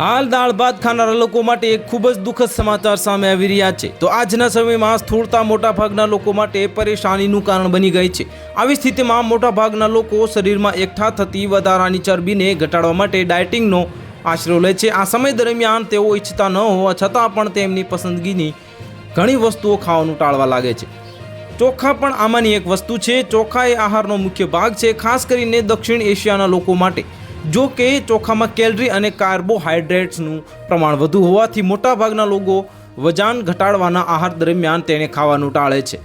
હાલ દાળ ભાત ખાનારા લોકો માટે એક ખૂબ જ દુઃખદ સમાચાર સામે આવી રહ્યા છે. તો આજના સમયમાં સ્થૂળતા મોટાભાગના લોકો માટે પરેશાનીનું કારણ બની ગઈ છે. આવી સ્થિતિમાં મોટાભાગના લોકો શરીરમાં એકઠા થતી વધારાની ચરબીને ઘટાડવા માટે ડાયટિંગનો આશરો લે છે. આ સમય દરમિયાન તેઓ ઈચ્છતા ન હોવા છતાં પણ તેમની પસંદગીની ઘણી વસ્તુઓ ખાવાનું ટાળવા લાગે છે. ચોખા પણ આમાંની એક વસ્તુ છે. ચોખા એ આહારનો મુખ્ય ભાગ છે, ખાસ કરીને દક્ષિણ એશિયાના લોકો માટે. જો કે ચોખામાં કેલરી અને કાર્બોહાઈડ્રેટ્સનું પ્રમાણ વધુ હોવાથી મોટાભાગના લોકો વજન ઘટાડવાના આહાર દરમિયાન તેને ખાવાનું ટાળે છે.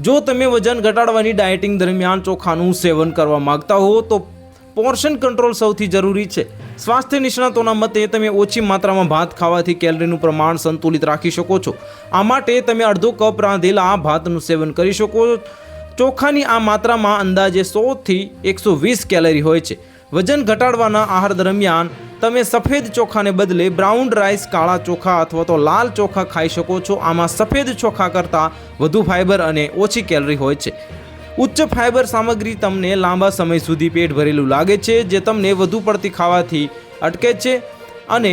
જો તમે વજન ઘટાડવાની ડાયટિંગ દરમિયાન ચોખાનું સેવન કરવા માંગતા હો, તો પોર્શન કંટ્રોલ સૌથી જરૂરી છે. સ્વાસ્થ્ય નિષ્ણાતોના મતે તમે ઓછી માત્રામાં ભાત ખાવાથી કેલરીનું પ્રમાણ સંતુલિત રાખી શકો છો. આ માટે તમે અડધો કપ રાંધેલા આ ભાતનું સેવન કરી શકો. ચોખાની આ માત્રામાં અંદાજે સોથી એકસો વીસ કેલરી હોય છે. વજન ઘટાડવાના આહાર દરમિયાન તમે સફેદ ચોખાને બદલે બ્રાઉન રાઈસ, કાળા ચોખા અથવા તો લાલ ચોખા ખાઈ શકો છો. આમાં સફેદ ચોખા કરતાં વધુ ફાઇબર અને ઓછી કેલરી હોય છે. ઉચ્ચ ફાઇબર સામગ્રી તમને લાંબા સમય સુધી પેટ ભરેલું લાગે છે, જે તમને વધુ પડતી ખાવાથી અટકે છે અને